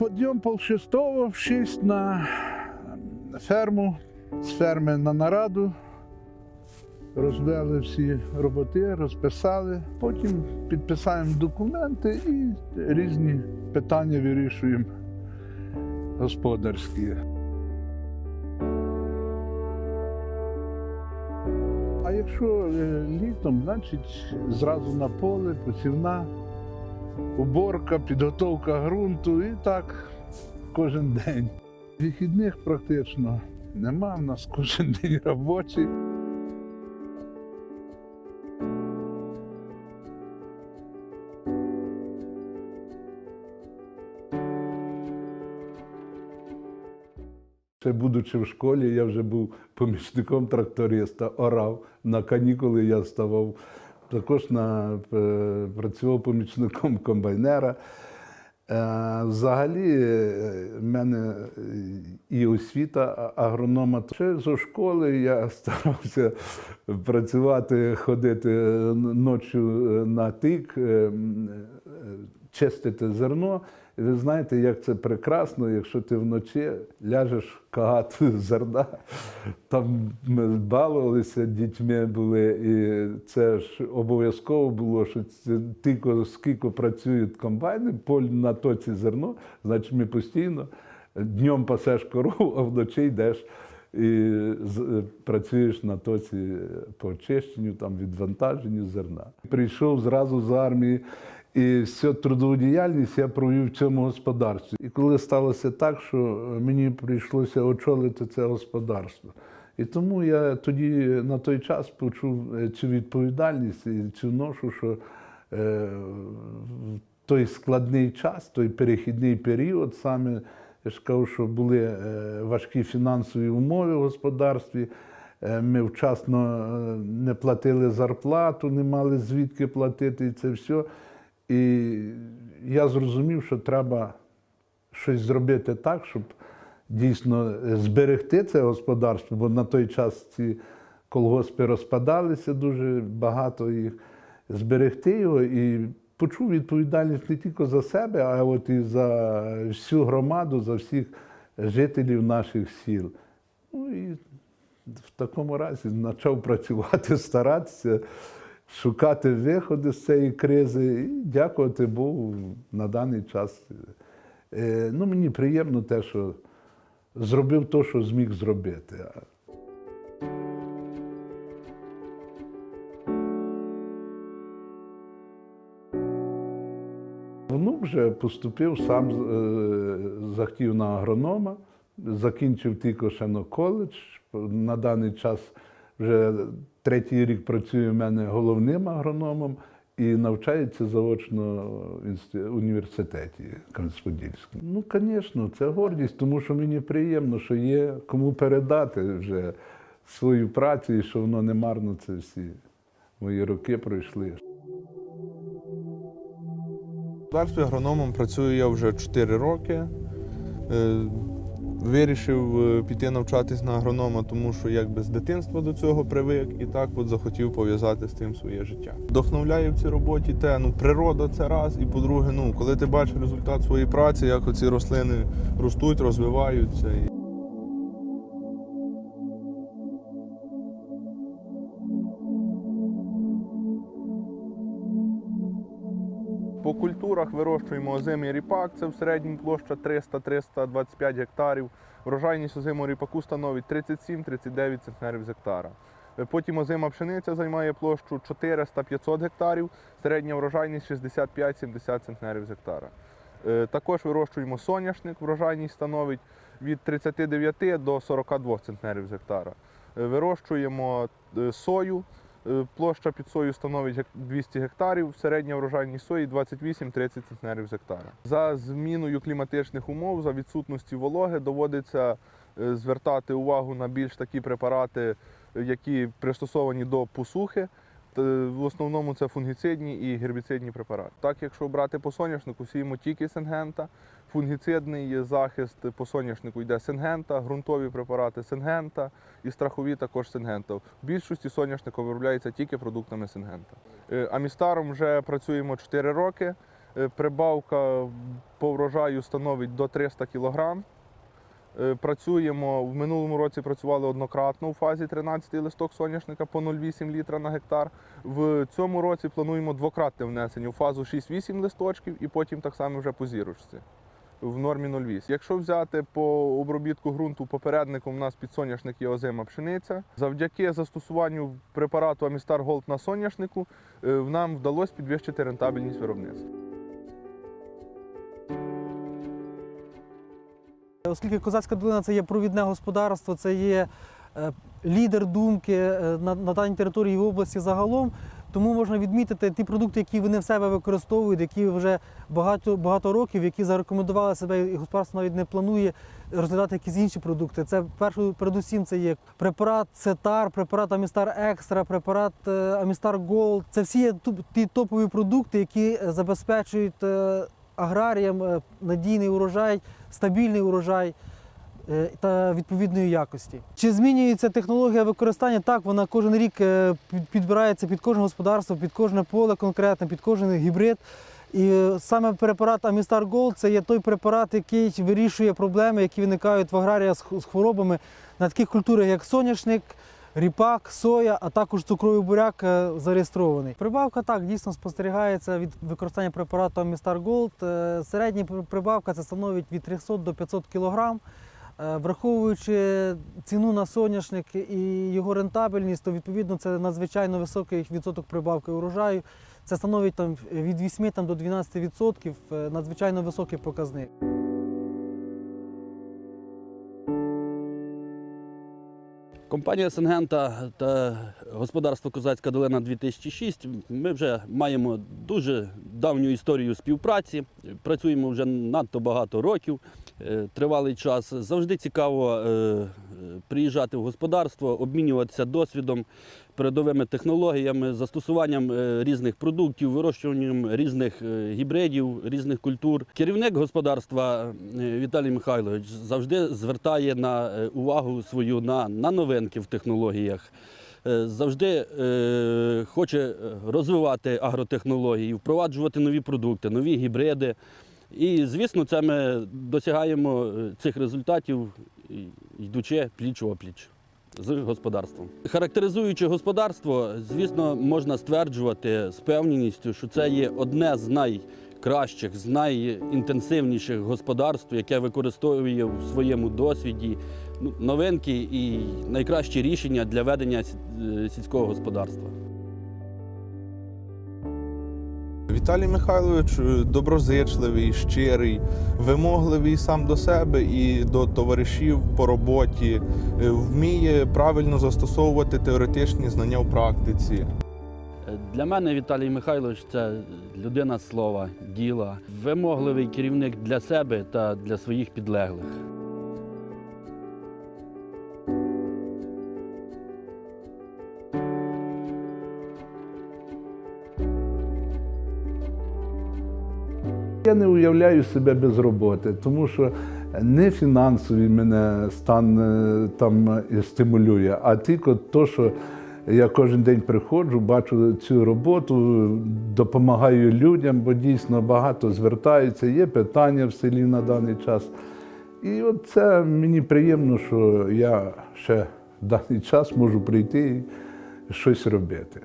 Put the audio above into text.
Подйом полшестого в 6 на ферму, з ферми на нараду. Розвели всі роботи, розписали. Потім підписаємо документи і різні питання вирішуємо господарські. А якщо е, літом, значить зразу на поле, посівна, уборка, підготовка ґрунту і так кожен день. Вихідних практично нема, в нас кожен день робочий. Ще будучи в школі, я вже був помічником тракториста, орав. На канікули я ставав також на, е, працював помічником комбайнера. Е, Взагалі, е, в мене і освіта агронома. Ще зі школи я старався працювати, ходити ночі на тик, чистити зерно. І ви знаєте, як це прекрасно, якщо ти вночі ляжеш кагати зерна. Там ми балувалися, дітьми були, і це ж обов'язково було, що тільки скільки працюють комбайни, поль на тоці зерно, значить ми постійно днем пасеш корову, а вночі йдеш і працюєш на тоці по очищенню, там, відвантаженню зерна. Прийшов зразу з армії. І всю трудову діяльність я провів в цьому господарстві. І коли сталося так, що мені прийшлося очолити це господарство. І тому я тоді на той час почув е, цю відповідальність і цю ношу, що е, в той складний час, той перехідний період, саме я ж кажу, що були е, важкі фінансові умови в господарстві. Ми вчасно не платили зарплату, не мали звідки платити і це все. І я зрозумів, що треба щось зробити так, щоб дійсно зберегти це господарство, бо на той час ці колгоспи розпадалися дуже багато їх, зберегти його і почув відповідальність не тільки за себе, а от і за всю громаду, за всіх жителів наших сіл. Ну і в такому разі почав працювати, старатися, шукати виходи з цієї кризи і дякувати Богу на даний час. Е, Ну, мені приємно те, що зробив те, що зміг зробити. Внук вже поступив, сам е, захотів на агронома, закінчив тільки коледж. На даний час вже третій рік працює в мене головним агрономом і навчається заочно в університеті Кам'янець-Подільському. Ну, звісно, це гордість, тому що мені приємно, що є кому передати вже свою працю і що воно не марно це всі мої роки пройшли. Господарстві агрономом працюю я вже 4 роки. Вирішив е, піти навчатись на агронома, тому що якби з дитинства до цього привик і так от захотів пов'язати з тим своє життя. Вдохновляє в цій роботі те, ну природа це раз, і по-друге, ну коли ти бачиш результат своєї праці, як оці рослини ростуть, розвиваються. Вирощуємо озимий ріпак, це в середньому площа 300-325 гектарів. Врожайність озимого ріпаку становить 37-39 центнерів з гектара. Е, Потім озима пшениця займає площу 400-500 гектарів, середня врожайність 65-70 центнерів з гектара. Е, Також вирощуємо соняшник, врожайність становить від 39 до 42 центнерів з гектара. Е, Вирощуємо сою, Площа під сою становить гек- 200 гектарів, середня врожайність сої 28-30 центнерів з гектара. За зміною кліматичних умов, за відсутності вологи, доводиться е, звертати увагу на більш такі препарати, е, які пристосовані до посухи. Т- В основному це фунгіцидні і гербіцидні препарати. Так, якщо брати по соняшнику, сіємо тільки сингента, фунгіцидний захист по соняшнику йде сингента, ґрунтові препарати сингента і страхові також сингента. В більшості соняшника виробляється тільки продуктами сингента. Е, Амістаром вже працюємо 4 роки. Е, Прибавка по врожаю становить до 300 кг. Працюємо в минулому році працювали однократно у фазі 13 листок соняшника по 0,8 літра на гектар. В цьому році плануємо двократне внесення у фазу 6-8 листочків і потім так само вже по зірочці в нормі 0,8. Якщо взяти по обробітку ґрунту попередником, у нас підсоняшник є озима пшениця. Завдяки застосуванню препарату Амістар Голд на соняшнику е, нам вдалося підвищити рентабельність виробництва. Оскільки козацька долина це є провідне господарство, це є е, лідер думки е, на, на даній території області загалом, тому можна відмітити ті продукти, які вони в себе використовують, які вже багато, багато років, які зарекомендували себе, і господарство навіть не планує розглядати якісь інші продукти. Це першу, передусім це є препарат Цетар, препарат Амістар Екстра, препарат е, Амістар Голд. Це всі є ті топові продукти, які забезпечують аграріям е, надійний урожай, стабільний урожай е, та відповідної якості. Чи змінюється технологія використання? Так, вона кожен рік е, підбирається під кожне господарство, під кожне поле конкретне, під кожен гібрид. І саме препарат Амістар Голд це є той препарат, який вирішує проблеми, які виникають в аграрія з хворобами на таких культурах, як соняшник, ріпак, соя, а також цукровий буряк е, зареєстрований. Прибавка так дійсно спостерігається від використання препарату Амістар Голд. Е, Середня прибавка це становить від 300 до 500 кг. Враховуючи ціну на соняшник і його рентабельність, то відповідно це надзвичайно високий відсоток прибавки урожаю. Це становить там від 8 там, до 12%, е, надзвичайно високий показник. Компанія Сенгента та господарство Козацька долина 2006. Ми вже маємо дуже давню історію співпраці. Працюємо вже надто багато років, е, тривалий час. Завжди цікаво е, приїжджати в господарство, обмінюватися досвідом, передовими технологіями, застосуванням е, різних продуктів, вирощуванням різних е, гібридів, різних культур. Керівник господарства е, Віталій Михайлович завжди звертає на увагу свою на, на новинки в технологіях. Завжди е, хоче розвивати агротехнології, впроваджувати нові продукти, нові гібриди. І, звісно, це ми досягаємо цих результатів, йдучи пліч опліч з господарством. Характеризуючи господарство, звісно, можна стверджувати з певненістю, що це є одне з найкращих, з найінтенсивніших господарств, яке використовує в своєму досвіді ну, новинки і найкращі рішення для ведення е, сільського господарства. Віталій Михайлович е, доброзичливий, щирий, вимогливий сам до себе і до товаришів по роботі, е, вміє правильно застосовувати теоретичні знання в практиці. Е, Для мене Віталій Михайлович це людина слова, діла, вимогливий керівник для себе та для своїх підлеглих. Я не уявляю себе без роботи, тому що не фінансовий мене стан е, там е, стимулює, а тільки те, що я кожен день приходжу, бачу цю роботу, допомагаю людям, бо дійсно багато звертаються, є питання в селі на даний час. І от це мені приємно, що я ще в даний час можу прийти і щось робити.